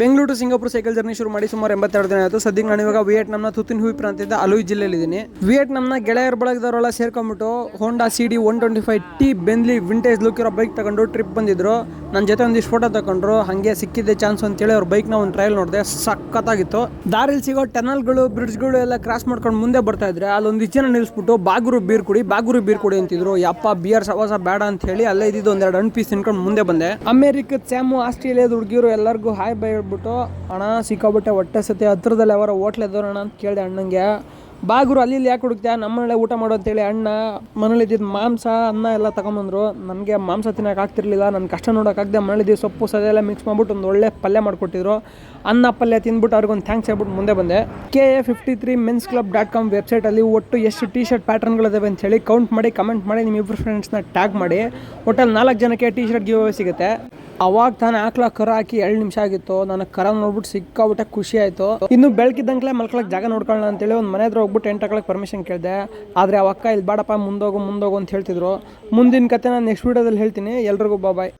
Bengaluru Singapore cycle journey ಶುರು ಮಾಡಿ ಸುಮಾರು ಎಂಬತ್ತೆರಡು ದಿನ ಆಯಿತು. ಸದ್ಯ ನಾನು ಇವಾಗ ವಿಯೆಟ್ನಾಂನ ತುತಿನ್ ಹುಯಿ ಪ್ರಾಂತ್ಯದ ಅಲುಯ್ ಜಿಲ್ಲೆಯಲ್ಲಿದ್ದೀನಿ. ವಿಯೆಟ್ನಾಂನ ಗೆಳೆಯರ ಬಳಗದವರೆಲ್ಲ ಸೇರ್ಕೊಂಡ್ಬಿಟ್ಟು Honda C D one twenty five T Benly vintage look ಇರೋ ಬೈಕ್ ತಗೊಂಡು ಟ್ರಿಪ್ ಬಂದಿದ್ರು. ನನ್ನ ಜೊತೆ ಒಂದಿಷ್ಟು ಫೋಟೋ ತಗೊಂಡ್ರು ಹಾಗೆ ಸಿಕ್ಕಿದ್ದೆ ಚಾನ್ಸ್ ಅಂತೇಳಿ ಅವ್ರ ಬೈಕ್ನ ಒಂದು ಟ್ರಯಲ್ ನೋಡಿದೆ. ಸಖತ್ತಾಗಿತ್ತು. ದಾರಿಲಿ ಸಿಗೋ ಟನಲ್ಗಳು ಬ್ರಿಡ್ಜ್ಗಳು ಎಲ್ಲ ಕ್ರಾಸ್ ಮಾಡ್ಕೊಂಡು ಮುಂದೆ ಬರ್ತಾ ಇದ್ರೆ ಅಲ್ಲೊಂದು ಜನ ನಿಲ್ಲಿಸ್ಬಿಟ್ಟು ಬಾಗುರು ಬೀರ್ ಕುಡಿ, ಬಾಗುರು ಬೀರ್ ಕುಡಿ ಅಂತಿದ್ರು. ಯಪ್ಪ ಬಿಯರ್ ಸವಾಸ ಬೇಡ ಅಂತ ಹೇಳಿ ಅಲ್ಲೇ ಇದ್ದಿದ್ದು ಒಂದೆರಡು ಹಣ್ಣು ಪೀಸ್ ತಿನ್ಕೊಂಡು ಮುಂದೆ ಬಂದೆ. ಅಮೆರಿಕದ ಸ್ಯಾಮು ಆಸ್ಟ್ರೇಲಿಯಾದ ಹುಡುಗಿಯರು ಎಲ್ಲರಿಗೂ ಹಾಯ್ ಬೈ ಹೇಳ್ಬಿಟ್ಟು, ಅಣ್ಣ ಸಿಕ್ಕಾಬಿಟ್ಟೆ ಹೊಟ್ಟೆ ಸತಿ ಹತ್ರದಲ್ಲಿ ಅವರ ಹೋಟ್ಲ್ ಎದ್ದೋರಣ ಅಂತ ಕೇಳಿದೆ ಅಣ್ಣಂಗೆ. ಬಾಗುರು ಅಲ್ಲಿ ಇಲ್ಲಿ ಯಾಕೆ ನಮ್ಮ ನಮ್ಮನೇಲೆ ಊಟ ಮಾಡು ಅಂತೇಳಿ ಅಣ್ಣ ಮನೇಲಿದ್ದಿದ್ದು ಮಾಂಸ, ಅನ್ನ ಎಲ್ಲ ತಗೊಂಬಂದ್ರು. ನನಗೆ ಮಾಂಸ ತಿನ್ನೋಕೆ ಆಗ್ತಿರ್ಲಿಲ್ಲ ನನ್ನ ಕಷ್ಟ ನೋಡೋಕ್ಕಾಗದೆ ಮನೇಲಿ ಇದ್ದಿದ್ದು ಸೊಪ್ಪು ಸದೆ ಎಲ್ಲ ಮಿಕ್ಸ್ ಮಾಡ್ಬಿಟ್ಟು ಒಂದು ಒಳ್ಳೆ ಪಲ್ಯ ಮಾಡಿಕೊಟ್ಟಿದ್ರು. ಅನ್ನ ಪಲ್ಯ ತಿಂದ್ಬಿಟ್ಟು ಅವ್ರಿಗೊಂದು ಥ್ಯಾಂಕ್ಸ್ ಹೇಳ್ಬಿಟ್ಟು ಮುಂದೆ ಬಂದೆ. K A fifty three men's club dot com ವೆಬ್ಸೈಟಲ್ಲಿ ಒಟ್ಟು ಎಷ್ಟು ಟಿ ಶರ್ಟ್ ಪ್ಯಾಟರ್ನ್ಗಳಿದಾವೆ ಅಂತ ಹೇಳಿ ಕೌಂಟ್ ಮಾಡಿ ಕಮೆಂಟ್ ಮಾಡಿ ನಿಮ್ಮ ಇಬ್ಬರು ಫ್ರೆಂಡ್ಸ್ನ ಟ್ಯಾಗ್ ಮಾಡಿ. ಒಟ್ಟಲ್ಲಿ ನಾಲ್ಕು ಜನಕ್ಕೆ ಟಿ ಶರ್ಟ್ ಗಿವ್ ಸಿಗುತ್ತೆ. ಅವಾಗ ತಾನು ಹಾಕ್ಲ ಕರ ಹಾಕಿ ಎರಡು ನಿಮಿಷ ಆಗಿತ್ತು. ನನಗೆ ಕರ ನೋಡ್ಬಿಟ್ಟು ಸಿಕ್ಕಾಬಿಟ್ಟೆ ಖುಷಿ ಆಯಿತು. ಇನ್ನು ಬೆಳಕಿದ್ದಂಕ್ಲೆ ಮಲ್ಕೊಳಕ್ಕೆ ಜಾಗ ನೋಡ್ಕೊಳ್ಳೋಣ ಅಂತೇಳಿ ಒಂದು ಮನೆ ಹತ್ರ ಹೋಗ್ಬಿಟ್ಟು ಟೆಂಟ್ ಹಾಕೊಳಕ್ಕೆ ಪರ್ಮಿಷನ್ ಕೇಳಿದೆ. ಆದರೆ ಆ ಅಕ್ಕ ಇಲ್ಲಿ ಬಾಡಪ್ಪ ಮುಂದೋಗು ಮುಂದೋಗು ಅಂತ ಹೇಳ್ತಿದ್ರು. ಮುಂದಿನ ಕತೆ ನಾನು ನೆಕ್ಸ್ಟ್ ವೀಡಿಯೋದಲ್ಲಿ ಹೇಳ್ತೀನಿ. ಎಲ್ರಿಗೂ ಬಾಯ್